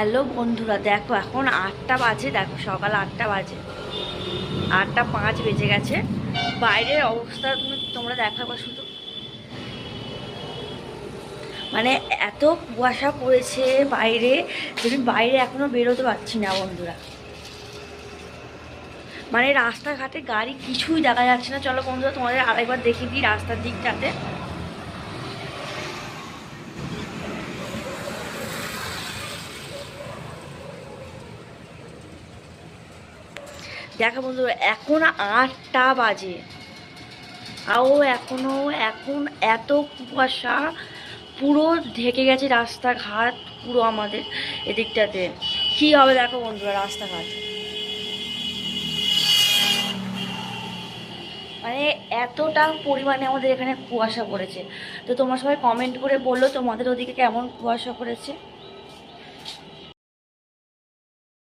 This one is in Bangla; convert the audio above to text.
হ্যালো বন্ধুরা, দেখো এখন আটটা বাজে, দেখো সকাল আটটা বাজে। আটটা পাঁচ বেজে গেছে। বাইরের অবস্থা তুমি তোমরা দেখো একবার শুধু। মানে এত কুয়াশা পড়েছে বাইরে আমি বাইরে এখনও বেরোতে পারছি না বন্ধুরা। মানে রাস্তাঘাটে গাড়ি কিছুই দেখা যাচ্ছে না। চলো বন্ধুরা, তোমাদের আরেকবার দেখিয়ে দিই রাস্তার দিকটাতে। দেখো বন্ধুরা, এখন আটটা বাজে। তাও এখনও, এখন এত কুয়াশা, পুরো ঢেকে গেছে রাস্তাঘাট, পুরো আমাদের এদিকটাতে। কি হবে দেখো বন্ধুরা, রাস্তাঘাট। মানে এতটা পরিমাণে আমাদের এখানে কুয়াশা পড়েছে। তো তোমরা সবাই কমেন্ট করে বলল তোমাদের ওদিকে কেমন কুয়াশা পড়েছে।